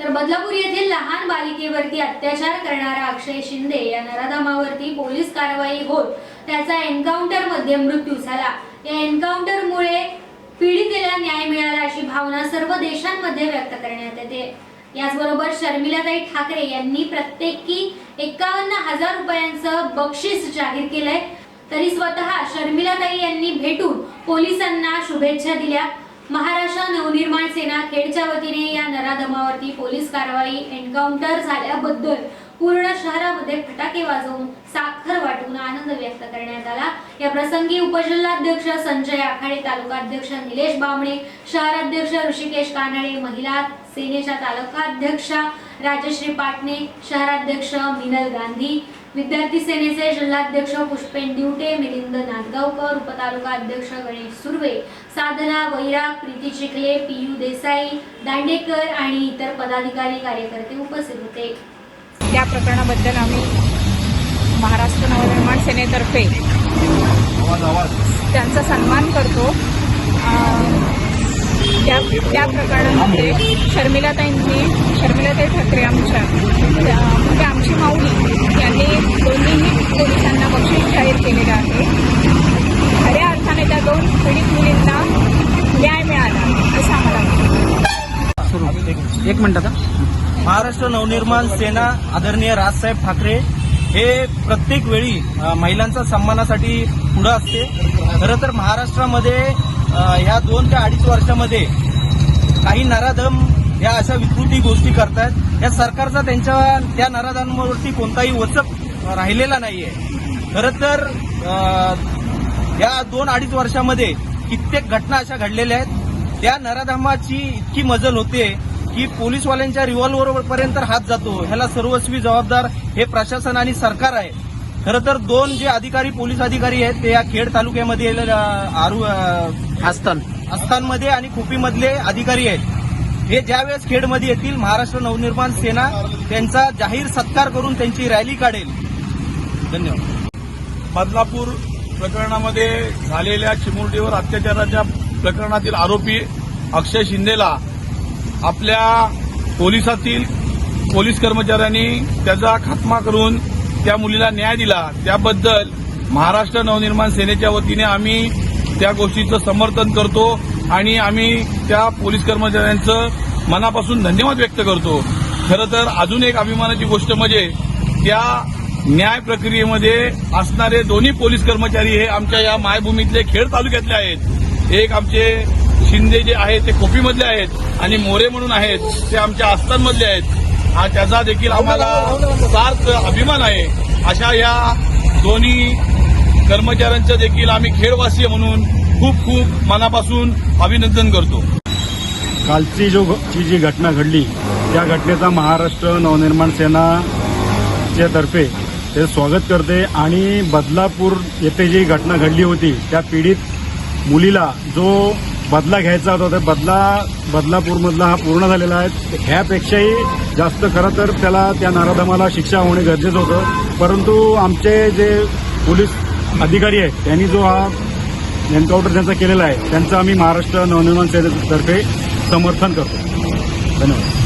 तर बदलापूर येथील लहान बालिकेवरती अत्याचार करणारा अक्षय शिंदे या नराधामावरती पोलीस कारवाई होत त्याचा एन्काउंटरमध्ये मृत्यू झाला. या एन्काउंटरमुळे पीडितेला न्याय मिळाला अशी भावना सर्व देशांमध्ये व्यक्त करण्यात येते. याचबरोबर शर्मिलाताई ठाकरे यांनी प्रत्येकी एकावन्न हजार रुपयांचं बक्षीस जाहीर केलंय. तरी स्वतः शर्मिलाताई यांनी भेटून पोलिसांना शुभेच्छा दिल्या. महाराष्ट्र नवनिर्माण सेना खेडच्या वतीने या नराधमावरती पोलीस कारवाई एन्काउंटर झाल्याबद्दल पूर्ण शहरामध्ये फटाके वाजवून साखर वाटून आनंद व्यक्त करण्यात आला. या प्रसंगी उपजिल्हाध्यक्ष संजय आखाडे तालुकाध्यक्ष निलेश बामणे शहराध्यक्ष ऋषिकेश कानडे महिला सेनेच्या तालुकाध्यक्षा राजश्री पाटणे शहराध्यक्ष मिनल गांधी विद्यार्थी सेनेचे जिल्हाध्यक्ष पुष्पेन दिवटे मिलिंद नांदगावकर उपतालुका अध्यक्ष गणेश सुर्वे साधना वैराग प्रीती चिखले पीयू देसाई दांडेकर आणि इतर पदाधिकारी कार्यकर्ते उपस्थित होते. त्या प्रकरणाबद्दल आम्ही महाराष्ट्र नवनिर्माण सेनेतर्फे त्यांचा सन्मान करतो. त्या त्या प्रकरणामध्ये शर्मिलाताईंनी शर्मिलाताई ठाकरे आमच्या म्हणजे माऊली यांनी दोन्हीही पोलिसांना बक्षीस जाहीर केलेलं आहे. खऱ्या अर्थाने त्या दोन पीडित मुलींना न्याय मिळाला असं आम्हाला वाटतं. एक मिनिट आता महाराष्ट्र नवनिर्माण सेना आदरणीय राजसाहेब ठाकरे हे प्रत्येक वेळी महिलांच्या सन्मानासाठी पुढं असते. खरं तर महाराष्ट्रामध्ये ह्या दोन ते अडीच वर्षामध्ये काही नराधम या अशा विकृती गोष्टी करतायत. या सरकारचा त्यांच्या त्या नराधमांवरती कोणताही वचक राहिलेला नाहीये. खरं तर या दोन अडीच वर्षामध्ये कित्येक घटना अशा घडलेल्या आहेत. त्या नराधमाची इतकी मजल होते की पोलीसवाल्यांच्या रिव्हॉल्व्हर पर्यंत हात जातो. ह्याला सर्वस्वी जबाबदार हे प्रशासन आणि सरकार आहे. खरं तर दोन जे अधिकारी पोलीस अधिकारी आहेत ते या खेड तालुक्यामध्ये आरू आस्थान आस्थानमध्ये आणि खुपीमधले अधिकारी आहेत. हे ज्यावेळेस खेडमध्ये येतील महाराष्ट्र नवनिर्माण सेना त्यांचा जाहीर सत्कार करून त्यांची रॅली काढेल. धन्यवाद. बदलापूर प्रकरणामध्ये झालेल्या चिमुरडीवर अत्याचाराच्या प्रकरणातील आरोपी अक्षय शिंदेला आपल्या पोलिसातील पोलीस कर्मचाऱ्यांनी त्याचा खात्मा करून त्या मुलीला न्याय दिला. त्याबद्दल महाराष्ट्र नवनिर्माण सेनेच्या वतीने आम्ही त्या गोष्टीचं समर्थन करतो आणि आम्ही त्या पोलीस कर्मचाऱ्यांचं मनापासून धन्यवाद व्यक्त करतो. खरं तर अजून एक अभिमानाची गोष्ट म्हणजे त्या न्याय प्रक्रियेमध्ये असणारे दोन्ही पोलीस कर्मचारी हे आमच्या या मायभूमीतले खेड तालुक्यातले आहेत. एक आमचे शिंदे जे आहेत ते खोपीमधले आहेत आणि मोरे म्हणून आहेत ते आमच्या आस्थानमधले आहेत. हा त्याचा देखील आम्हाला सार्थ अभिमान आहे. अशा या दोन्ही कर्मचाऱ्यांचं देखील आम्ही खेडवासीय म्हणून खूप खूप मनापासून अभिनंदन करतो. कालची जो ची जी घटना घडली त्या घटनेचा महाराष्ट्र नवनिर्माण सेनाच्या तर्फे ते स्वागत करते आणि बदलापूर येथे जी घटना घडली होती त्या पीडित मुलीला जो बदला घ्यायचा होता त्या बदला बदलापूरमधला हा पूर्ण झालेला आहे. ह्यापेक्षाही जास्त खरं तर त्याला त्या नाराधमाला शिक्षा होणे गरजेचं होतं. परंतु आमचे जे पोलीस अधिकारी आहेत त्यांनी जो हा एन्काउंटर त्यांचा केलेला आहे त्यांचं आम्ही महाराष्ट्र नवनिर्माण सेनेतर्फे समर्थन करतो. धन्यवाद.